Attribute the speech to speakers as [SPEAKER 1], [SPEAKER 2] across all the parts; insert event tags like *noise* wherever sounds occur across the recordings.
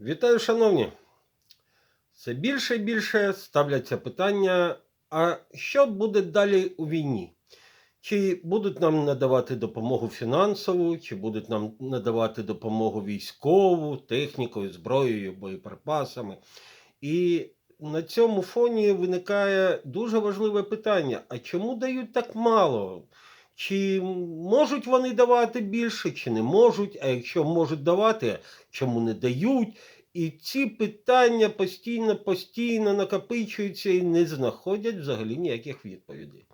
[SPEAKER 1] Вітаю, шановні! Все більше і більше ставляться питання: а що буде далі у війні? Чи будуть нам надавати допомогу фінансову, чи будуть нам надавати допомогу військову, технікою, зброєю, боєприпасами? І на цьому фоні виникає дуже важливе питання: а чому дають так мало? Чи можуть вони давати більше, чи не можуть? А якщо можуть давати, чому не дають? І ці питання постійно, постійно накопичуються і не знаходять взагалі ніяких відповідей.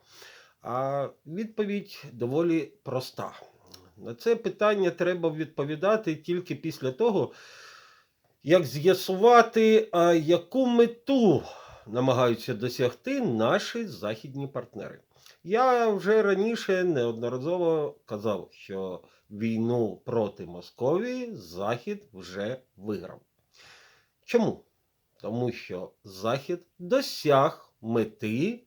[SPEAKER 1] А відповідь доволі проста. На це питання треба відповідати тільки після того, як з'ясувати, яку мету намагаються досягти наші західні партнери. Я вже раніше неодноразово казав, що війну проти Московії Захід вже виграв. Чому? Тому що Захід досяг мети,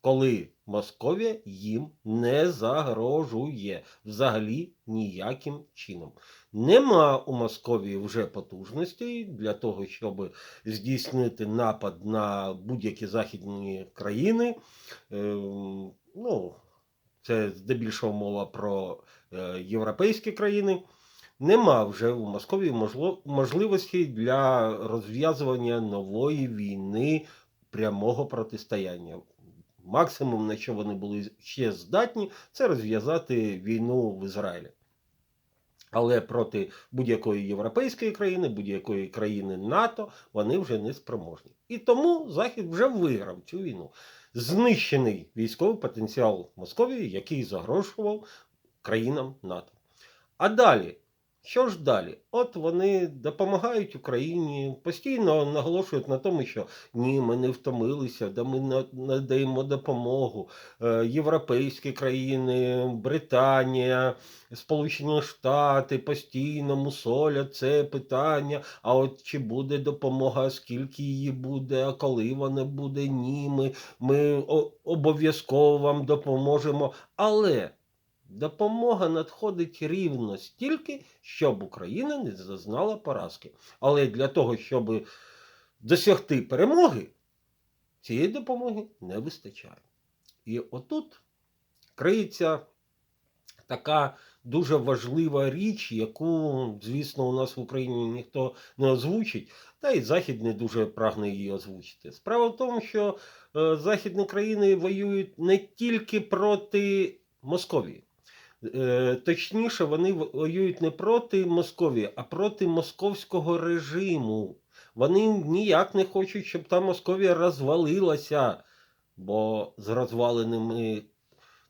[SPEAKER 1] коли Московія їм не загрожує взагалі ніяким чином. Нема у Московії вже потужностей для того, щоб здійснити напад на будь-які західні країни. Ем, Ну, це здебільшого мова про е, європейські країни. Нема вже у Московії можливості для розв'язування нової війни прямого протистояння. Максимум, на що вони були ще здатні, це розв'язати війну в Ізраїлі. Але проти будь-якої європейської країни, будь-якої країни НАТО вони вже не спроможні. І тому Захід вже виграв цю війну. Знищений військовий потенціал Московії, який загрожував країнам НАТО. А далі, що ж далі? От вони допомагають Україні, постійно наголошують на тому, що ні, ми не втомилися, да ми надаємо допомогу. Е, Європейські країни, Британія, Сполучені Штати постійно мусолять це питання. А от чи буде допомога, скільки її буде, а коли вона буде, ні, ми, ми обов'язково вам допоможемо. Але допомога надходить рівно стільки, щоб Україна не зазнала поразки. Але для того, щоб досягти перемоги, цієї допомоги не вистачає. І отут криється така дуже важлива річ, яку, звісно, у нас в Україні ніхто не озвучить, та й Захід не дуже прагне її озвучити. Справа в тому, що е, західні країни воюють не тільки проти Московії. Е, Точніше, вони воюють не проти Московії, а проти московського режиму. Вони ніяк не хочуть, щоб та Московія розвалилася, бо з розваленими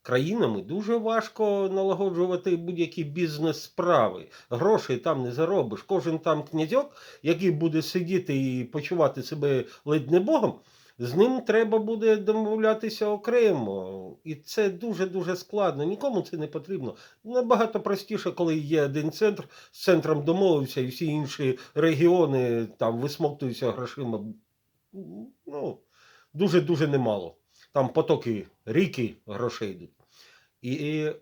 [SPEAKER 1] країнами дуже важко налагоджувати будь-які бізнес-справи. Грошей там не заробиш. Кожен там князьок, який буде сидіти і почувати себе ледь не Богом, з ним треба буде домовлятися окремо. І це дуже-дуже складно. Нікому це не потрібно. Набагато простіше, коли є один центр, з центром домовився, і всі інші регіони там висмоктуються грошима. Ну, дуже-дуже немало. Там потоки ріки грошей йдуть. І, і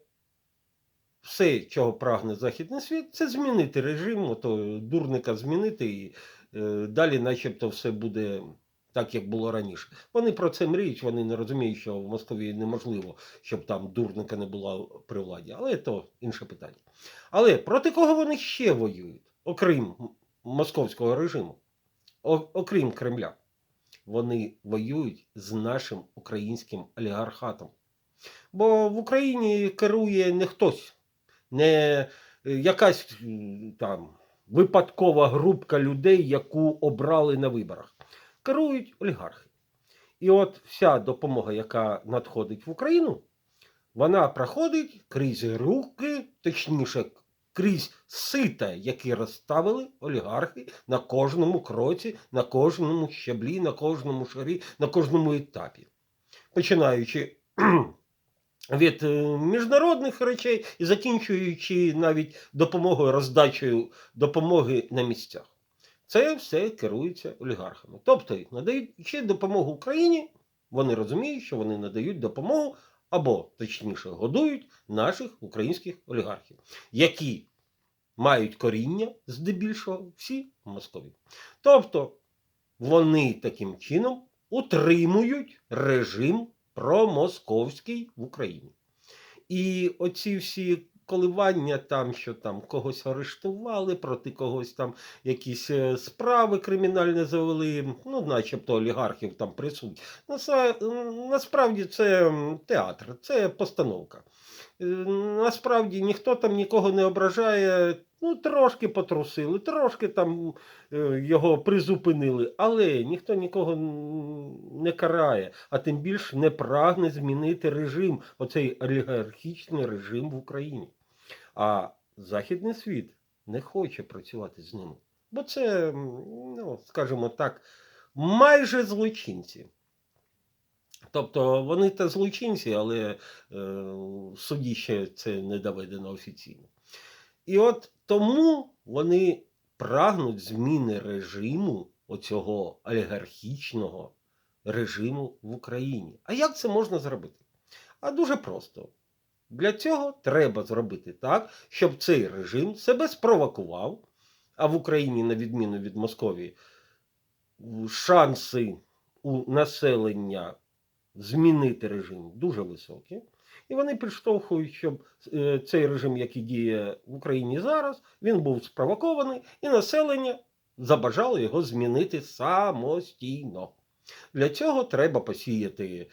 [SPEAKER 1] все, чого прагне Західний світ, це змінити режим, ото дурника змінити, і е, далі, начебто, все буде так, як було раніше. Вони про це мріють, вони не розуміють, що в Москві неможливо, щоб там дурника не було при владі. Але то інше питання. Але проти кого вони ще воюють, окрім московського режиму, окрім Кремля? Вони воюють з нашим українським олігархатом. Бо в Україні керує не хтось, не е, якась там випадкова групка людей, яку обрали на виборах. Керують олігархи. І от вся допомога, яка надходить в Україну, вона проходить крізь руки, точніше, крізь сита, які розставили олігархи на кожному кроці, на кожному щаблі, на кожному шарі, на кожному етапі. Починаючи *clears throat* від е, міжнародних речей і закінчуючи навіть допомогою, роздачею допомоги на місцях. Це все керується олігархами. Тобто, надаючи допомогу Україні, вони розуміють, що вони надають допомогу або, точніше, годують наших українських олігархів, які мають коріння здебільшого всі в Московії. Тобто вони таким чином утримують режим промосковський в Україні. І оці всі коливання там, що там когось арештували, проти когось там якісь е, справи кримінальні завели, ну, начебто олігархів там присутні. Насправді це театр, це постановка. Е, Насправді ніхто там нікого не ображає. Ну, трошки потрусили, трошки там е, його призупинили, але ніхто нікого не карає, а тим більше не прагне змінити режим, оцей олігархічний режим в Україні. А Західний світ не хоче працювати з ними. Бо це, ну, скажімо так, майже злочинці. Тобто вони та злочинці, але е, суді ще це не доведено офіційно. І от тому вони прагнуть зміни режиму оцього олігархічного режиму в Україні. А як це можна зробити? А дуже просто. Для цього треба зробити так, щоб цей режим себе спровокував, а в Україні, на відміну від Московії, шанси у населення змінити режим дуже високі. І вони підштовхують, щоб е, цей режим, який діє в Україні зараз, він був спровокований, і населення забажало його змінити самостійно. Для цього треба посіяти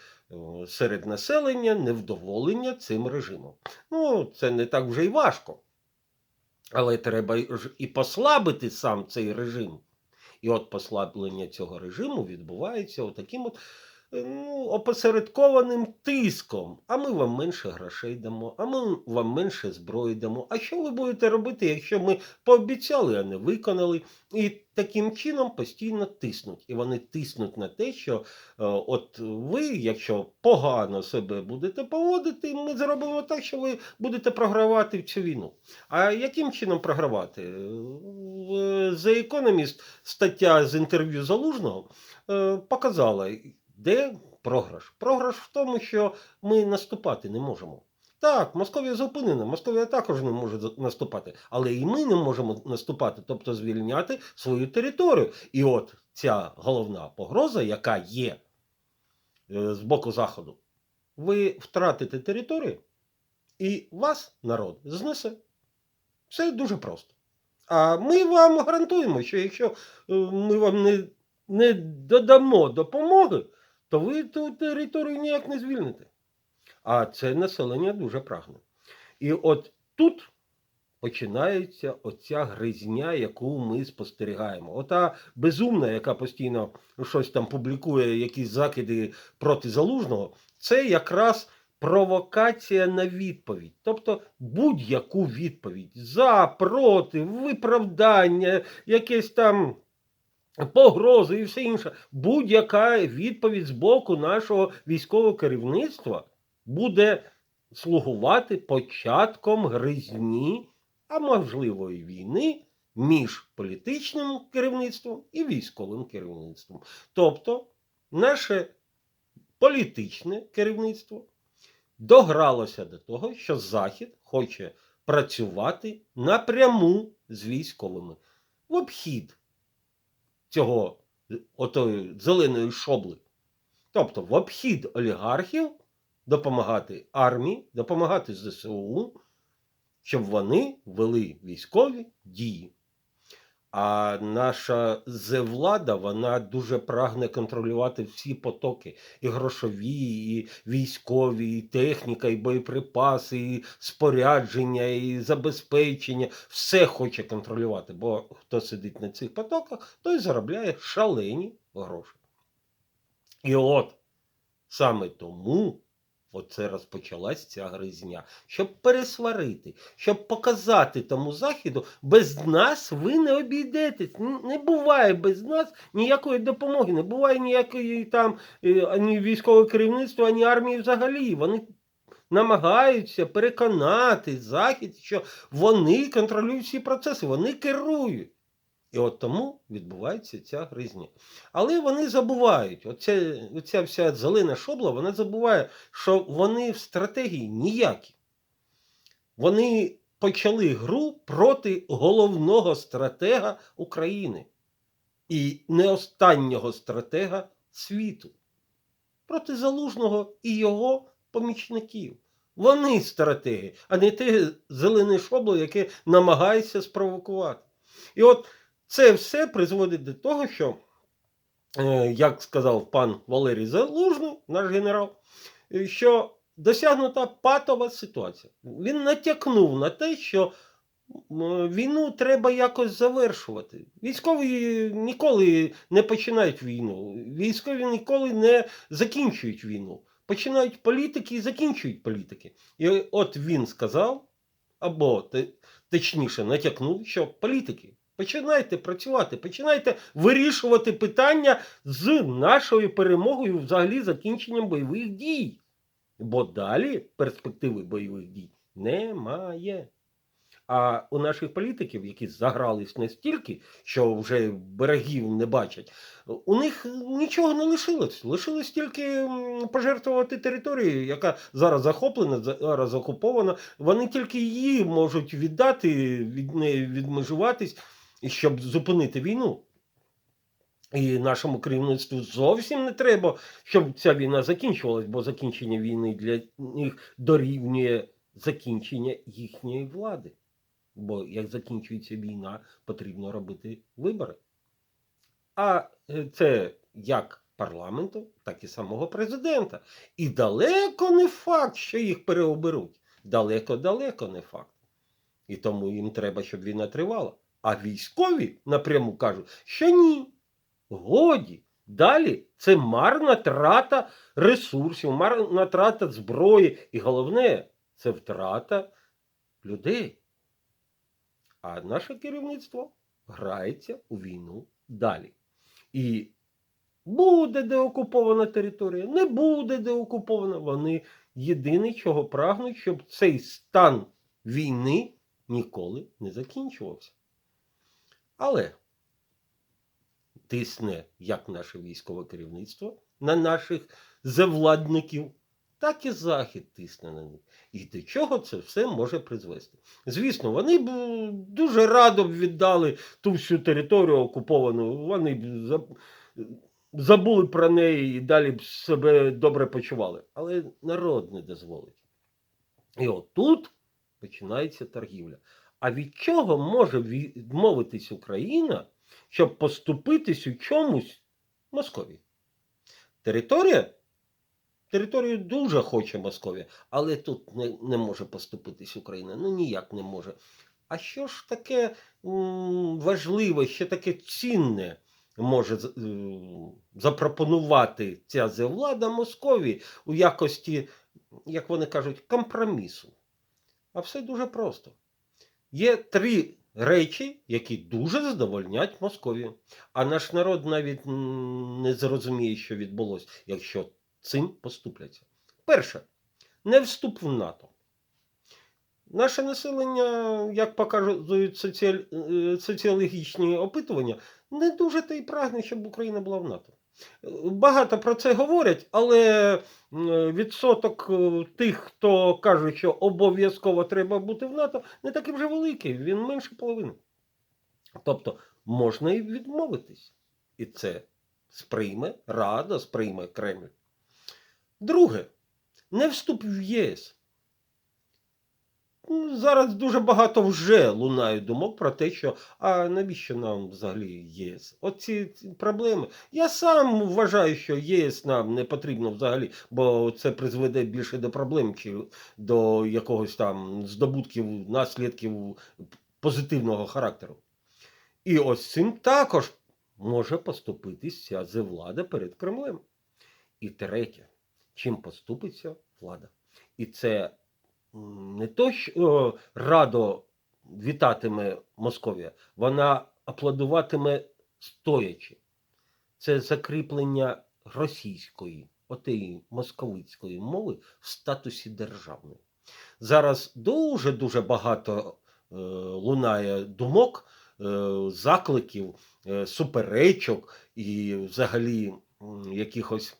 [SPEAKER 1] серед населення невдоволення цим режимом. Ну, це не так вже й важко. Але треба і послабити сам цей режим. І от послаблення цього режиму відбувається отаким от е, ну, опосередкованим тиском. А ми вам менше грошей дамо, а ми вам менше зброї дамо. А що ви будете робити, якщо ми пообіцяли, а не виконали? І таким чином постійно тиснуть. І вони тиснуть на те, що е, от ви, якщо погано себе будете поводити, ми зробимо так, що ви будете програвати в цю війну. А яким чином програвати? В The Economist стаття з інтерв'ю Залужного е, показала, де програш. Програш в тому, що ми наступати не можемо. Так, Московія зупинена, Московія також не може наступати, але і ми не можемо наступати, тобто звільняти свою територію. І от ця головна погроза, яка є е, з боку Заходу, ви втратите територію, і вас народ знесе. Все дуже просто. А ми вам гарантуємо, що якщо е, ми вам не, не додамо допомоги, то ви ту територію ніяк не звільните. А це населення дуже прагне. І от тут починається оця гризня, яку ми спостерігаємо. Ота безумна, яка постійно щось там публікує, якісь закиди проти залужного, це якраз провокація на відповідь. Тобто будь-яку відповідь за, проти, виправдання, якесь там. Погрози і все інше. Будь-яка відповідь з боку нашого військового керівництва буде слугувати початком гризні, а можливо і війни між політичним керівництвом і військовим керівництвом. Тобто, наше політичне керівництво догралося до того, що Захід хоче працювати напряму з військовими в обхід цього отої зеленої шобли. Тобто в обхід олігархів допомагати армії, допомагати ЗСУ, щоб вони вели військові дії. А наша зевлада, вона дуже прагне контролювати всі потоки: і грошові, і військові, і техніка, і боєприпаси, і спорядження, і забезпечення. Все хоче контролювати, бо хто сидить на цих потоках, той заробляє шалені гроші. І от саме тому оце розпочалась ця гризня, щоб пересварити, щоб показати тому заходу, без нас ви не обійдетесь. Не буває без нас ніякої допомоги, не буває ніякої там е, ані військового керівництва, ані армії взагалі. Вони намагаються переконати Захід, що вони контролюють всі процеси, вони керують. І от тому відбувається ця гризня. Але вони забувають, оця, оця вся зелена шобла, вона забуває, що вони в стратегії ніякі. Вони почали гру проти головного стратега України і не останнього стратега світу, проти Залужного і його помічників. Вони стратеги, а не те зелене шобло, яке намагається спровокувати. І от це все призводить до того, що, е, як сказав пан Валерій Залужний, наш генерал, е, що досягнута патова ситуація. Він натякнув на те, що війну треба якось завершувати. Військові ніколи не починають війну, військові ніколи не закінчують війну. Починають політики і закінчують політики. І от він сказав, або точніше натякнув, що політики. Починайте працювати, починайте вирішувати питання з нашою перемогою, взагалі закінченням бойових дій. Бо далі перспективи бойових дій немає. А у наших політиків, які загрались настільки, що вже берегів не бачать, у них нічого не лишилось. Лишилось тільки пожертвувати територію, яка зараз захоплена, зараз окупована. Вони тільки її можуть віддати, від неї відмежуватись, і щоб зупинити війну. І нашому керівництву зовсім не треба, щоб ця війна закінчувалась, бо закінчення війни для них дорівнює закінчення їхньої влади. Бо як закінчується війна, потрібно робити вибори. А е, це як парламенту, так і самого президента. І далеко не факт, що їх переоберуть. Далеко-далеко не факт. І тому їм треба, щоб війна тривала. А військові напряму кажуть, що ні. Годі. Далі це марна трата ресурсів, марна трата зброї. І головне, це втрата людей. А наше керівництво грається у війну далі. І буде деокупована територія, не буде деокупована. Вони єдине, чого прагнуть, щоб цей стан війни ніколи не закінчувався. Але тисне як наше військове керівництво на наших завладників, так і Захід тисне на них. І до чого це все може призвести? Звісно, вони б е, дуже радо б віддали ту всю територію окуповану, вони б забули про неї і далі б себе добре почували. Але народ не дозволить. І отут починається торгівля. А від чого може відмовитись Україна, щоб поступитись у чомусь Московії? Територія? Територію дуже хоче Московія, але тут не, не може поступитись Україна. Ну ніяк не може. А що ж таке важливе, що таке цінне може м, запропонувати ця зевлада Московії у якості, як вони кажуть, компромісу? А все дуже просто. Є три речі, які дуже задовольнять Московію. А наш народ навіть не зрозуміє, що відбулося, якщо цим поступляться. Перше, не вступ в НАТО. Наше населення, як показують е, соціологічні опитування, не дуже та й прагне, щоб Україна була в НАТО. Багато про це говорять, але відсоток е, тих, хто каже, що обов'язково треба бути в НАТО, не такий вже великий, він менше половини. Тобто можна і відмовитись. І це сприйме Рада, сприйме Кремль. Друге, не вступ в ЄС. Ну, Зараз дуже багато вже лунає думок про те, що а навіщо нам взагалі ЄС? Оці проблеми. Я сам вважаю, що ЄС нам не потрібно взагалі, бо це призведе більше до проблем чи до якогось там здобутків, наслідків позитивного характеру. І ось цим також може поступитись ця зевлада перед Кремлем. І третє, чим поступиться влада. І це не то, що е, радо вітатиме Московія, вона аплодуватиме стоячи. Це закріплення російської, отеї московицької мови в статусі державної. Зараз дуже-дуже багато е, лунає думок, е, закликів, е, суперечок і взагалі м, якихось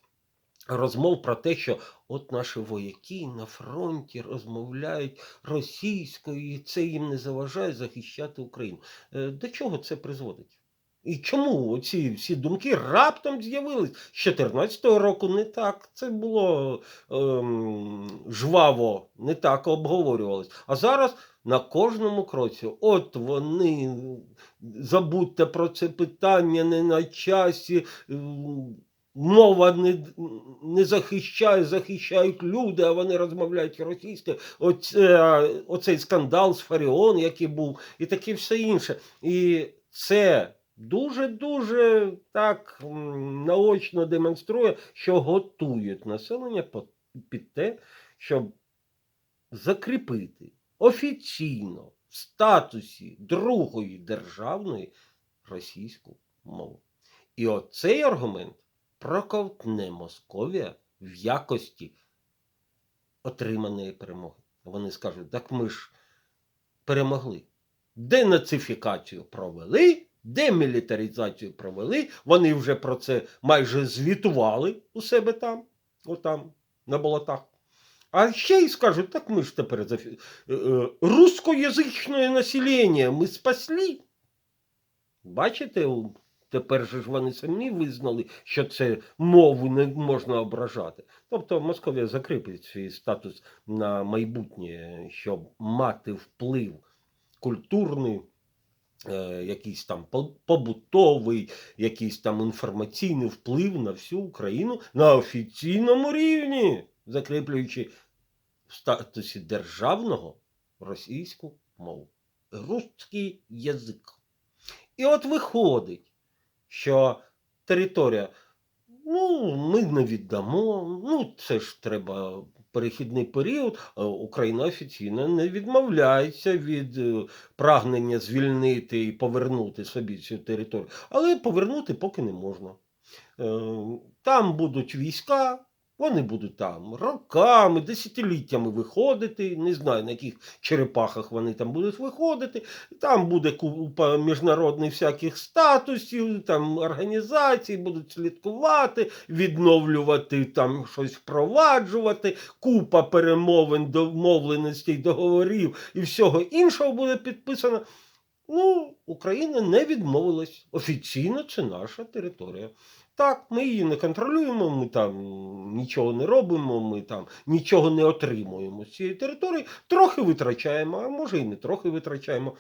[SPEAKER 1] розмов про те, що от наші вояки на фронті розмовляють російською, і це їм не заважає захищати Україну. Е, До чого це призводить? І чому ці всі думки раптом з'явились? З 2014 року не так. Це було ем, жваво, не так обговорювалось. А зараз на кожному кроці, от вони, забудьте про це питання, не на часі. ем, Мова не, не захищає, захищають люди, а вони розмовляють російською. Оце, оцей скандал з Фаріон, який був, і таке все інше. І це дуже-дуже так наочно демонструє, що готують населення під те, щоб закріпити офіційно в статусі другої державної російську мову. І оцей аргумент проковтне Московія в якості отриманої перемоги. Вони скажуть, так ми ж перемогли. Денацифікацію провели, демілітаризацію провели. Вони вже про це майже звітували у себе там, отам, на болотах. А ще й скажуть, так ми ж тепер зафі... е, е, рускоязичне населення ми спасли. Бачите, тепер же ж вони самі визнали, що це мову не можна ображати. Тобто Московія закріпить свій статус на майбутнє, щоб мати вплив культурний, е, якийсь там побутовий, якийсь там інформаційний вплив на всю Україну на офіційному рівні, закріплюючи в статусі державного російську мову. Русський язик. І от виходить, що територія, ну, ми не віддамо, ну, це ж треба перехідний період. Україна офіційно не відмовляється від е, прагнення звільнити і повернути собі цю територію, але повернути поки не можна. Е, Там будуть війська, вони будуть там роками, десятиліттями виходити. Не знаю, на яких черепахах вони там будуть виходити. Там буде купа міжнародних всяких статусів, там організацій будуть слідкувати, відновлювати, там щось впроваджувати, купа перемовин, домовленостей, договорів і всього іншого буде підписано. Ну, Україна не відмовилась. Офіційно це наша територія. Так, ми її не контролюємо, ми там нічого не робимо, ми там нічого не отримуємо з цієї території. Трохи витрачаємо, а може і не трохи витрачаємо.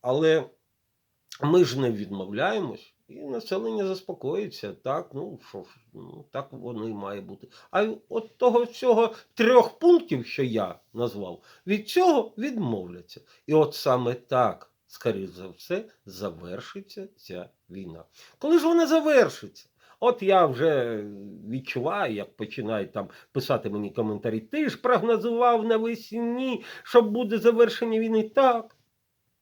[SPEAKER 1] Але ми ж не відмовляємось, і населення заспокоїться. Так, ну що ж, ну, так воно і має бути. А от того всього трьох пунктів, що я назвав, від цього відмовляться. І от саме так, скоріш за все, завершиться ця війна. Коли ж вона завершиться? От я вже відчуваю, як починають там писати мені коментарі. Ти ж прогнозував навесні, що буде завершення війни. Так.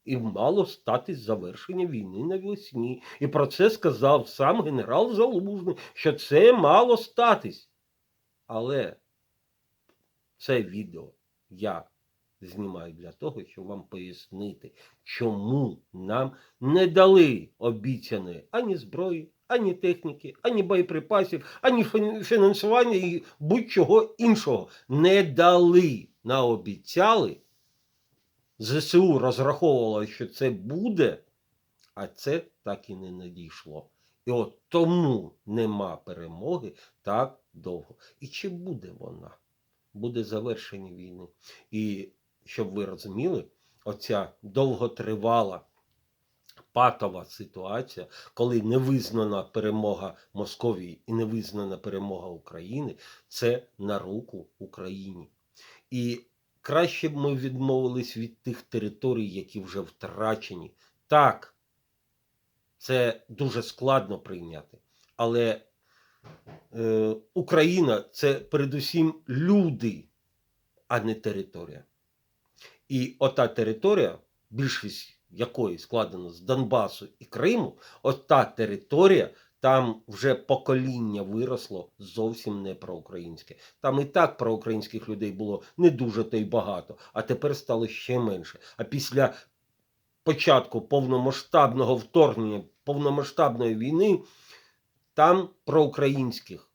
[SPEAKER 1] І мало статись завершення війни навесні. І про це сказав сам генерал Залужний, що це мало статись. Але це відео я знімаю для того, щоб вам пояснити, чому нам не дали обіцяної ані зброї, ані техніки, ані боєприпасів, ані фінансування і будь-чого іншого. Не дали, наобіцяли. ЗСУ розраховувало, що це буде, а це так і не надійшло. І от тому нема перемоги так довго. І чи буде вона? Буде завершення війни. І щоб ви розуміли, оця довготривала патова ситуація, коли не визнана перемога Московії і не визнана перемога України, це на руку Україні. І краще б ми відмовились від тих територій, які вже втрачені. Так, це дуже складно прийняти. Але е, Україна це передусім люди, а не територія. І ота територія, більшість якої складена з Донбасу і Криму, ота територія, там вже покоління виросло зовсім не проукраїнське. Там і так проукраїнських людей було не дуже то й багато, а тепер стало ще менше. А після початку повномасштабного вторгнення, повномасштабної війни, там проукраїнських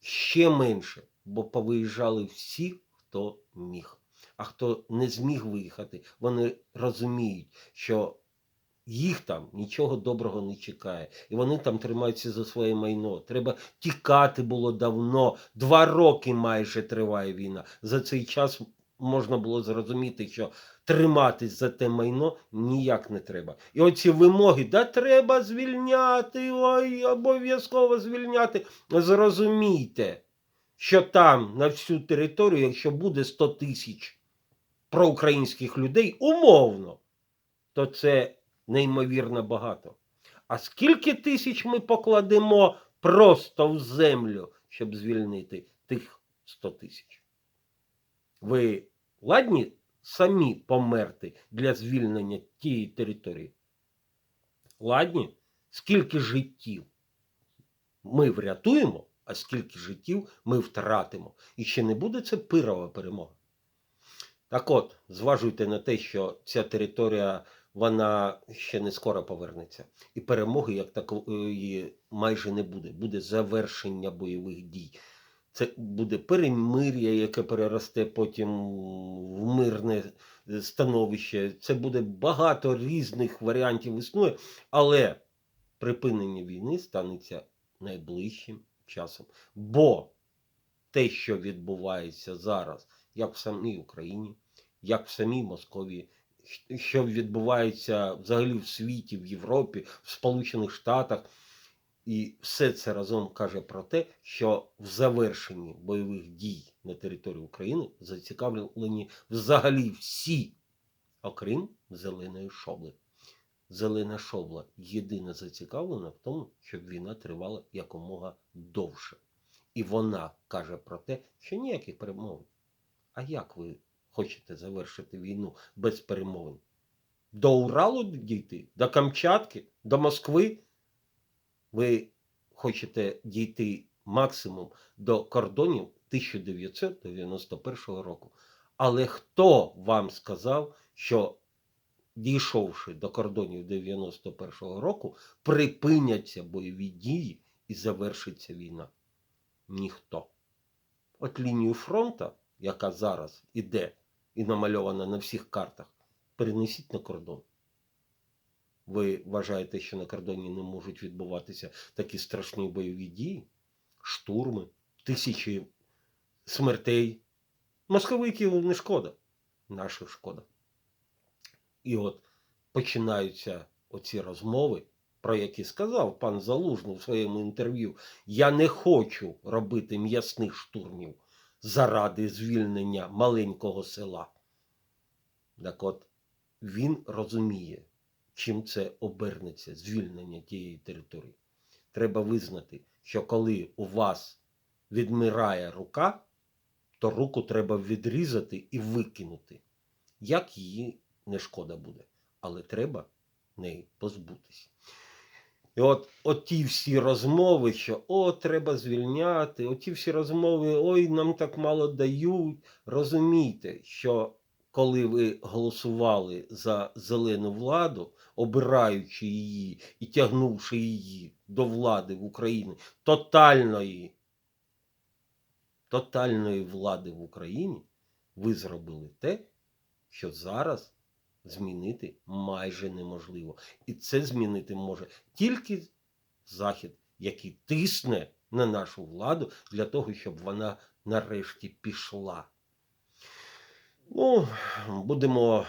[SPEAKER 1] ще менше, бо повиїжджали всі, хто міг. А хто не зміг виїхати, вони розуміють, що їх там нічого доброго не чекає. І вони там тримаються за своє майно. Треба тікати було давно. Два роки майже триває війна. За цей час можна було зрозуміти, що триматись за те майно ніяк не треба. І оці вимоги, да треба звільняти, ой, обов'язково звільняти. Зрозумійте, що там на всю територію, якщо буде 100 тисяч проукраїнських людей, умовно, то це неймовірно багато. А скільки тисяч ми покладемо просто в землю, щоб звільнити тих 100 тисяч? Ви ладні самі померти для звільнення тієї території? Ладні? Скільки життів ми врятуємо, а скільки життів ми втратимо? І чи не буде це пирова перемога? Так от, зважуйте на те, що ця територія вона ще не скоро повернеться. І перемоги як такої майже не буде. Буде завершення бойових дій. Це буде перемир'я, яке переросте потім в мирне становище. Це буде багато різних варіантів існує, але припинення війни станеться найближчим часом. Бо те, що відбувається зараз, як в самій Україні, як в самій Московії, що відбувається взагалі в світі, в Європі, в Сполучених Штатах. І все це разом каже про те, що в завершенні бойових дій на території України зацікавлені взагалі всі, окрім зеленої шобли. Зелена шобла єдина зацікавлена в тому, щоб війна тривала якомога довше. І вона каже про те, що ніяких перемовин. А як ви хочете завершити війну без перемовин? До Уралу дійти, до Камчатки, до Москви? Ви хочете дійти максимум до кордонів 1991 року. Але хто вам сказав, що дійшовши до кордонів 91-го року, припиняться бойові дії і завершиться війна? Ніхто. От лінію фронту, яка зараз іде і намальована на всіх картах, перенесіть на кордон. Ви вважаєте, що на кордоні не можуть відбуватися такі страшні бойові дії, штурми, тисячі смертей. Московиків не шкода, наших шкода. І от починаються оці розмови, про які сказав пан Залужний в своєму інтерв'ю. Я не хочу робити м'ясних штурмів заради звільнення маленького села. Так от він розуміє чим це обернеться звільнення тієї території. Треба визнати, що коли у вас відмирає рука, то руку треба відрізати і викинути. Як її не шкода буде, але треба неї позбутися. І от, от ті всі розмови, що о, треба звільняти, оті всі розмови, ой, нам так мало дають. Розумійте, що коли ви голосували за зелену владу, обираючи її і тягнувши її до влади в Україні, тотальної, тотальної влади в Україні, ви зробили те, що зараз змінити майже неможливо. І це змінити може тільки Захід, який тисне на нашу владу для того, щоб вона нарешті пішла. Ну, будемо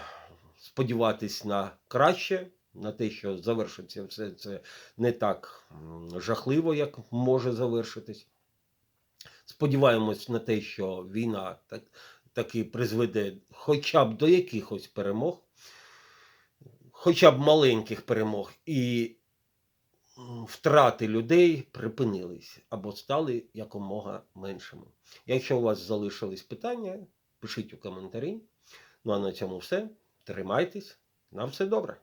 [SPEAKER 1] сподіватись на краще, на те, що завершиться все це не так жахливо, як може завершитись. Сподіваємось на те, що війна так, таки призведе хоча б до якихось перемог, хоча б маленьких перемог, і втрати людей припинились або стали якомога меншими. Якщо у вас залишились питання, пишіть у коментарі. Ну а на цьому все. Тримайтесь. На все добре.